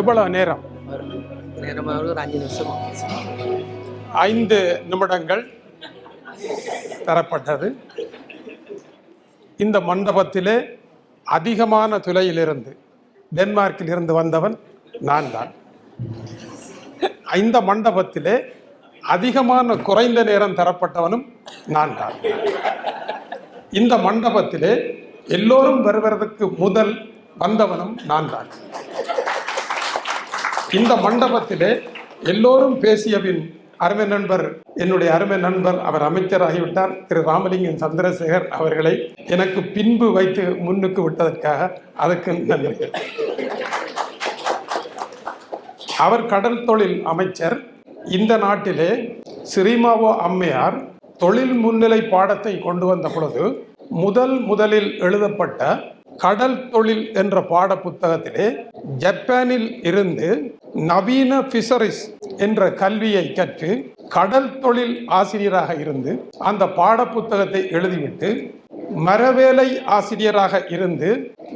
எவ்வளவு நேரம்? ஐந்து நிமிடங்கள் தரப்பட்டது. இந்த மண்டபத்திலே அதிகமான துளையிலிருந்து டென்மார்க்கில் இருந்து வந்தவன் நான் தான். இந்த மண்டபத்திலே அதிகமான குறைந்த நேரம் தரப்பட்டவனும் நான் தான். இந்த மண்டபத்திலே எல்லோரும் வருவதற்கு முதல் வந்தவனும் நான் தான். இந்த மண்டபத்திலே எல்லோரும் பேசியபின் அருமை நண்பர் என்னுடைய அருமை நண்பர் அவர் அமைச்சராகிவிட்டார் திரு ராமலிங்கம் சந்திரசேகர் அவர்களை எனக்கு பின்பு வைத்து முன்னுக்கு விட்டதற்காக அதுக்கு நன்றிகள். அவர் கடல் தொழில் அமைச்சர் இந்த நாட்டிலே ஸ்ரீமாவோ அம்மையார் தொழில் முன்னிலை பாடத்தை கொண்டு வந்த பொழுது முதல் முதலில் எழுதப்பட்ட கடல் தொழில் என்ற பாட புத்தகத்திலே ஜப்பானில் இருந்து நவீன ஃபிஷரிஸ் என்ற கல்வியை கற்று கடல் தொழில் ஆசிரியராக இருந்து அந்த பாட புத்தகத்தை எழுதிவிட்டு மரவேலை ஆசிரியராக இருந்து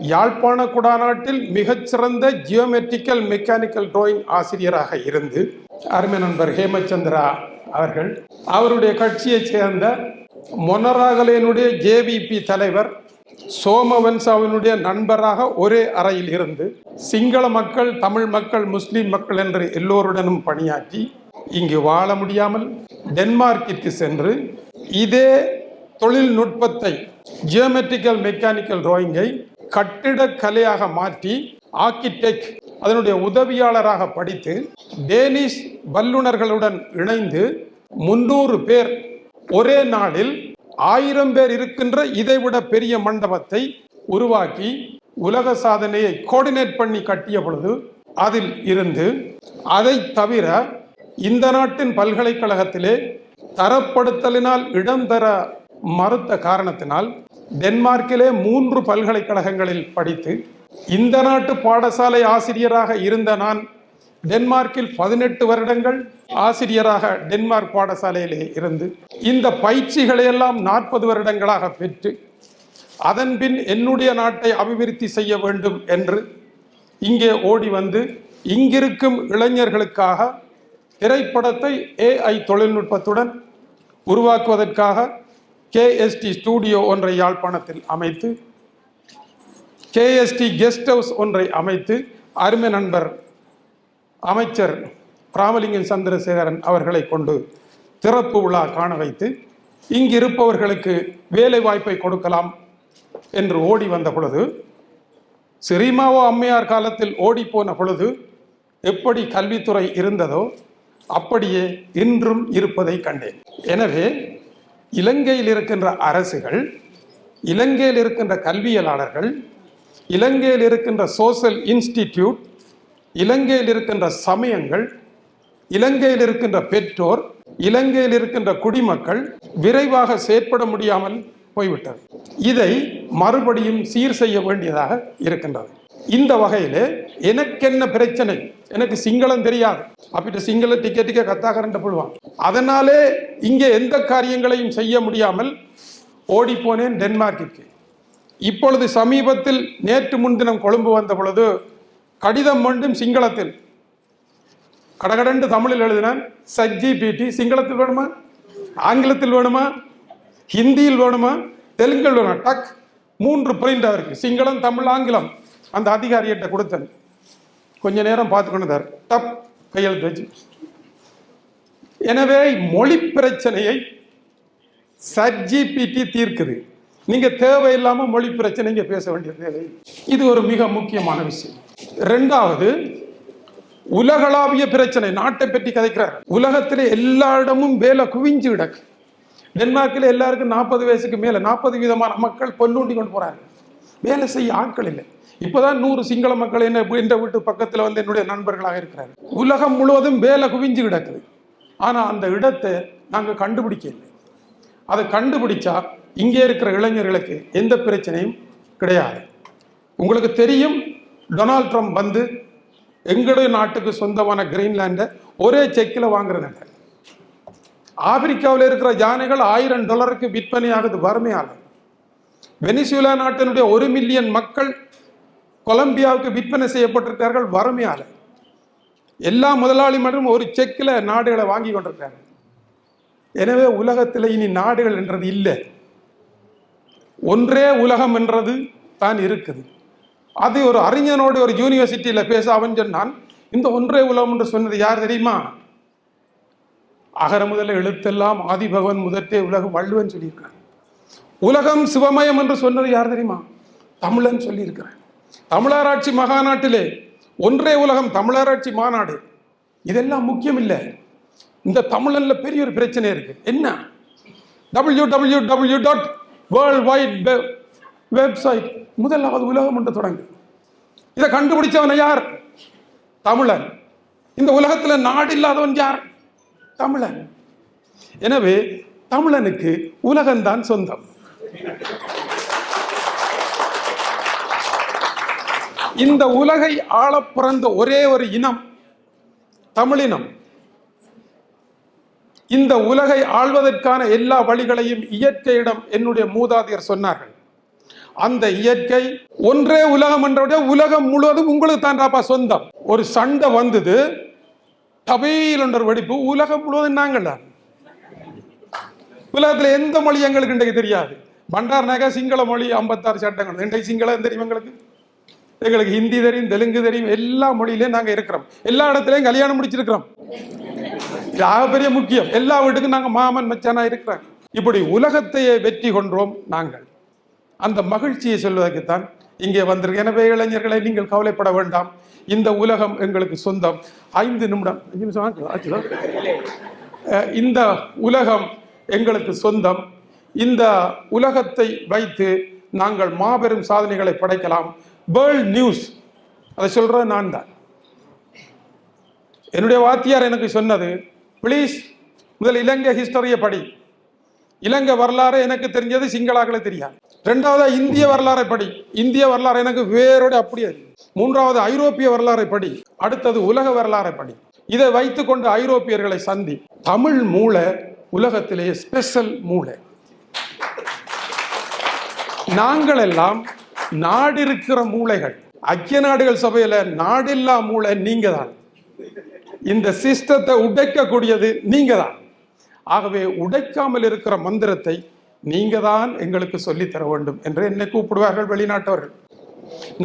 யாழ்ப்பாண குடாநாட்டில் மிகச்சிறந்த ஜியோமெட்ரிக்கல் மெக்கானிக்கல் டிராயிங் ஆசிரியராக இருந்து அருமை நண்பர் ஹேமச்சந்திரா அவர்கள் அவருடைய கட்சியைச் சேர்ந்த மொனராகலேனுடைய ஜேவிபி தலைவர் சோமவன்சாவினுடைய நண்பராக ஒரே அறையில் இருந்து சிங்கள மக்கள் தமிழ் மக்கள் முஸ்லிம் மக்கள் என்று எல்லோருடனும் பணியாற்றி இங்கு வாழ முடியாமல் டென்மார்க்கிற்கு சென்று இதே தொழில்நுட்பத்தை ஜியோமெட்ரிக்கல் மெக்கானிக்கல் டிராயிங்கை கட்டிடக்கலையாக மாற்றி ஆர்கிடெக்ட் அதனுடைய உதவியாளராக படித்து டேனிஷ் வல்லுநர்களுடன் இணைந்து முன்னூறு பேர் ஒரே நாளில் ஆயிரம் பேர் இருக்கின்ற இதைவிட பெரிய மண்டபத்தை உருவாக்கி உலக சாதனையை கோஆர்டினேட் பண்ணி கட்டிய பொழுது அதில் இருந்து அதை தவிர இந்த நாட்டின் பல்கலைக்கழகத்திலே தரப்படுத்தலினால் இடம் தர மறுத்த காரணத்தினால் டென்மார்க்கிலே மூன்று பல்கலைக்கழகங்களில் படித்து இந்த நாட்டு பாடசாலை ஆசிரியராக இருந்த நான் டென்மார்க்கில் பதினெட்டு வருடங்கள் ஆசிரியராக டென்மார்க் பாடசாலையிலே இருந்து இந்த பயிற்சிகளையெல்லாம் நாற்பது வருடங்களாக பெற்று அதன் பின் என்னுடைய நாட்டை அபிவிருத்தி செய்ய வேண்டும் என்று இங்கே ஓடி வந்து இங்கிருக்கும் இளைஞர்களுக்காக திரைப்படத்தை ஏஐ தொழில்நுட்பத்துடன் உருவாக்குவதற்காக கேஎஸ்டி ஸ்டூடியோ ஒன்றை யாழ்ப்பாணத்தில் அமைத்து கேஎஸ்டி கெஸ்ட் ஹவுஸ் ஒன்றை அமைத்து அருமை நண்பர் அமைச்சர் ராமலிங்கம் சந்திரசேகரன் அவர்களை கொண்டு திறப்பு விழா காண வைத்து இங்கு இருப்பவர்களுக்கு வேலை வாய்ப்பை கொடுக்கலாம் என்று ஓடி வந்த பொழுது சிறிமாவோ அம்மையார் காலத்தில் ஓடி போன பொழுது எப்படி கல்வித்துறை இருந்ததோ அப்படியே இன்றும் இருப்பதை கண்டேன். எனவே இலங்கையில் இருக்கின்ற அரசுகள் இலங்கையில் இருக்கின்ற கல்வியலாளர்கள் இலங்கையில் இருக்கின்ற சோசல் இன்ஸ்டிடியூட் இலங்கையில் இருக்கின்ற சமயங்கள் இலங்கையில் இருக்கின்ற பெற்றோர் இலங்கையில் இருக்கின்ற குடிமக்கள் விரைவாக செயற்பட முடியாமல் போய்விட்டது. இதை மறுபடியும் சீர் செய்ய வேண்டியதாக இருக்கின்றது. இந்த வகையிலே எனக்கென்ன பிரச்சனை? எனக்கு சிங்களம் தெரியாது. அப்படி சிங்கள டிக்கெட்டுக்கே கத்தாகரண்ட போடுவான். அதனாலே இங்கே எந்த காரியங்களையும் செய்ய முடியாமல் ஓடிப்போனேன் போனேன் டென்மார்க்கிற்கு. இப்பொழுது சமீபத்தில் நேற்று முன்தினம் கொழும்பு வந்த பொழுது கடிதம் வேண்டும் சிங்களத்தில். கடகடண்டு தமிழில் எழுதினான். சஜ்ஜி பிடி சிங்களத்தில் வேணுமா? ஆங்கிலத்தில் வேணுமா? ஹிந்தியில் வேணுமா? தெலுங்கில் வேணுமா? டக். மூன்று பிரிண்டாக இருக்கு. சிங்களம் தமிழ் ஆங்கிலம். அந்த அதிகாரியிட்ட கொடுத்தேன். கொஞ்ச நேரம் பார்த்துக்கொண்டார் டப். கையெழுத்து வச்சு. எனவே மொழி பிரச்சனையை சஜ்ஜிபிடி தீர்க்குது. நீங்க தேவையில்லாம மொழி பிரச்சனைங்க பேச வேண்டிய தேவை இது ஒரு மிக முக்கியமான விஷயம். ரெண்டாவது உலகளாவிய பிரச்சனை. நாட்டை பற்றி கதைக்கிறார். உலகத்திலே எல்லா இடமும் வேலை குவிஞ்சு கிடக்கு. டென்மார்க்கில் எல்லாருக்கும் நாற்பது வயசுக்கு மேலே நாற்பது விதமான மக்கள் பொல்லூண்டி கொண்டு போகிறாங்க வேலை செய்ய ஆட்கள் இல்லை. இப்போதான் நூறு சிங்கள மக்கள் என்ன என்ற வீட்டு பக்கத்தில் வந்து என்னுடைய நண்பர்களாக இருக்கிறார். உலகம் முழுவதும் வேலை குவிஞ்சு கிடக்குது. ஆனால் அந்த இடத்தை நாங்கள் கண்டுபிடிக்க இல்லை. அதை கண்டுபிடிச்சா இங்கே இருக்கிற இளைஞர்களுக்கு எந்த பிரச்சனையும் கிடையாது. உங்களுக்கு தெரியும் டொனால்ட் ட்ரம்ப் வந்து எங்களுடைய நாட்டுக்கு சொந்தமான கிரீன்லாண்டை ஒரே செக்கில் வாங்குறதுங்க. ஆப்பிரிக்காவில் இருக்கிற யானைகள் ஆயிரம் டாலருக்கு விற்பனையாகுது வறுமையால் வெனிசுலா நாட்டினுடைய ஒரு மில்லியன் மக்கள் கொலம்பியாவுக்கு விற்பனை செய்யப்பட்டிருக்கிறார்கள் வறுமையால். எல்லா முதலாளி மற்றும் ஒரு செக்கில் நாடுகளை வாங்கி கொண்டிருக்கிறார்கள் எனவே உலகத்தில் இனி நாடுகள் என்றது இல்லை. ஒன்றே உலகம் என்றது தான் இருக்குது. அது ஒரு அறிஞனோடு ஒரு யூனிவர்சிட்டியில் பேச அவன் சொன்னான் இந்த ஒன்றே உலகம் என்று சொன்னது யார் தெரியுமா? அகர முதல எழுத்தெல்லாம் ஆதிபகவன் முதற்றே உலகம் வள்ளுவன் சொல்லியிருக்கிறான் உலகம் சிவமயம் என்று சொன்னது யார் தெரியுமா? தமிழன் சொல்லியிருக்கிறேன் தமிழராட்சி மகாநாட்டிலே ஒன்றே உலகம் தமிழராட்சி மாநாடு. இதெல்லாம் முக்கியம் இல்லை இந்த தமிழனில் பெரிய ஒரு பிரச்சனை இருக்கு. என்ன? W W W dot world wide web website முதலாவது உலகம் என்று தொடங்கு. இதை கண்டுபிடிச்சவன் யார்? தமிழன். இந்த உலகத்தில் நாடு இல்லாதவன் யார்? தமிழன். எனவே தமிழனுக்கு உலகம்தான் சொந்தம். இந்த உலகை ஆளப் பிறந்த ஒரே ஒரு இனம் தமிழினம். இந்த உலகை ஆள்வதற்கான எல்லா வழிகளையும் இயற்கையிடம் என்னுடைய மூதாதையர் சொன்னார்கள். அந்த இயற்கை ஒன்றே உலகம் என்றவுடைய உலகம் முழுவதும் உங்களுக்கு தான்டாப்பா சொந்தம். ஒரு சண்டை வந்தது. தபையில் என்ற வெடிப்பு உலகம் முழுவதும் நாங்கள் தான். உலகத்தில் எந்த மொழி எங்களுக்கு இன்றைக்கு தெரியாது. பண்டார் நகர் சிங்கள மொழி ஐம்பத்தாறு சட்டங்கள். இன்றைக்கு சிங்களம் தெரியும் எங்களுக்கு? எங்களுக்கு ஹிந்தி தெரியும் தெலுங்கு தெரியும் எல்லா மொழியிலையும் நாங்கள் இருக்கிறோம். எல்லா இடத்துலையும் கல்யாணம் முடிச்சிருக்கிறோம். இது ஆகப்பெரிய முக்கியம். எல்லா வீட்டுக்கும் நாங்கள் மாமன் மச்சானா இருக்கிறாங்க. இப்படி உலகத்தையே வெற்றி கொன்றோம் நாங்கள். அந்த மகிழ்ச்சியை சொல்வதற்குத்தான் இங்கே வந்திருக்க எனவே இளைஞர்களை நீங்கள் கவலைப்பட வேண்டாம். இந்த உலகம் எங்களுக்கு சொந்தம். ஐந்து நிமிடம். அஞ்சு நிமிஷம் இந்த உலகம் எங்களுக்கு சொந்தம். இந்த உலகத்தை வைத்து நாங்கள் மாபெரும் சாதனைகளை படைக்கலாம். World news. அதை சொல்றது நான் தான். என்னுடைய வாத்தியார் எனக்கு சொன்னது ப்ளீஸ் முதல் இலங்கை ஹிஸ்டரியை படி. இலங்கை வரலாறு எனக்கு தெரிஞ்சது சிங்களாக்களை தெரியாது. ரெண்டாவது இந்திய வரலாறை படி. இந்திய வரலாறு எனக்கு வேரோட அப்படியே மூன்றாவது ஐரோப்பிய வரலாறை படி. அடுத்தது உலக வரலாறை படி. இதை வைத்துக்கொண்டு ஐரோப்பியர்களை சந்தி. தமிழ் மூளை உலகத்திலேயே ஸ்பெஷல் மூளை. நாங்கள் எல்லாம் நாடு இருக்கிற மூளைகள். ஐக்கிய நாடுகள் சபையில நாடில்லா மூளை நீங்க தான் இந்த சிஸ்டத்தை உடைக்கக்கூடியது நீங்க தான் ஆகவே உடைக்காமல் இருக்கிற மந்திரத்தை நீங்க தான் எங்களுக்கு சொல்லித் தர வேண்டும் என்று என்னை கூப்பிடுவார்கள் வெளிநாட்டவர்கள்.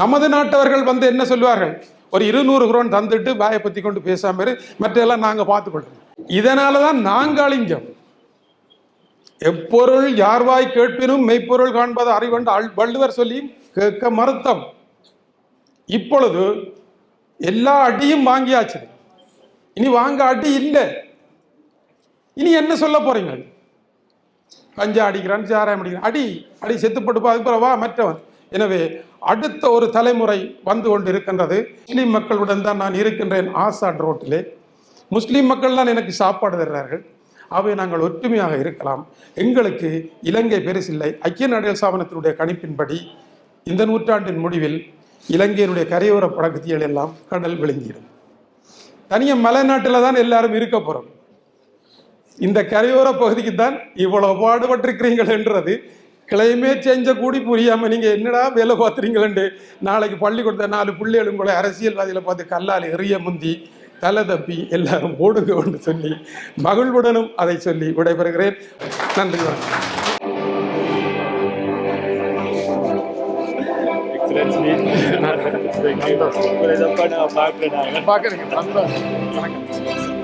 நமது நாட்டவர்கள் வந்து என்ன சொல்லுவார்கள்? ஒரு இருநூறு குரோன் தந்துட்டு வாயை பத்தி கொண்டு பேசாம மற்றெல்லாம் நாங்க பார்த்துக்கொள்றோம் இதனால தான் நாங்கள் அழிஞ்சோம். எப்பொருள் யார்வாய் கேட்பினும் மெய்ப்பொருள் காண்பது அறிவண்டு வள்ளுவர் சொல்லி கேட்க மறுத்தம். இப்பொழுது எல்லா அடியும் வாங்கியாச்சு. இனி வாங்க அடி இல்லை. இனி என்ன சொல்ல போறீங்க? கஞ்சா அடிக்கிறான் சாராயம் அடிக்கிறான். அடி அடி செத்துப்பட்டு அதுக்கு வா மற்றவன். எனவே அடுத்த ஒரு தலைமுறை வந்து கொண்டு இருக்கின்றது முஸ்லீம் மக்களுடன் தான் நான் இருக்கின்றேன் ஆசாட் ரோட்டிலே. முஸ்லீம் மக்கள் தான் எனக்கு சாப்பாடு தர்றார்கள். அவை நாங்கள் ஒற்றுமையாக இருக்கலாம். எங்களுக்கு இலங்கை பெருசில்லை. ஐக்கிய நாடுகள் சாபனத்தினுடைய கணிப்பின்படி இந்த நூற்றாண்டின் முடிவில் இலங்கையினுடைய கரையோர பகுதிகள் எல்லாம் கடல் விழுங்கிடும். தனியாக மலைநாட்டில் தான் எல்லாரும் இருக்க போகிறோம் இந்த கரையோர பகுதிக்கு தான் இவ்வளோ இவ்வளவு பாடுபட்டிருக்கிறீங்கள்ன்றது கிளைமேட் செஞ்ச கூடி புரியாமல் நீங்கள் என்னடா வேலை பார்த்துறீங்களேன்ட்டு நாளைக்கு பள்ளிக்கூடத்தை நாலு பிள்ளைகளும் கூட அரசியல்வாதியில் பார்த்து கல்லால் எறிய முந்தி தலை தப்பி எல்லாரும் ஓடுங்க சொல்லி மகிழ்வுடனும் அதை சொல்லி விடைபெறுகிறேன். நன்றி வணக்கம். எக்ஸலன்ஸ் உங்களை பார்க்குறேன் வணக்கம்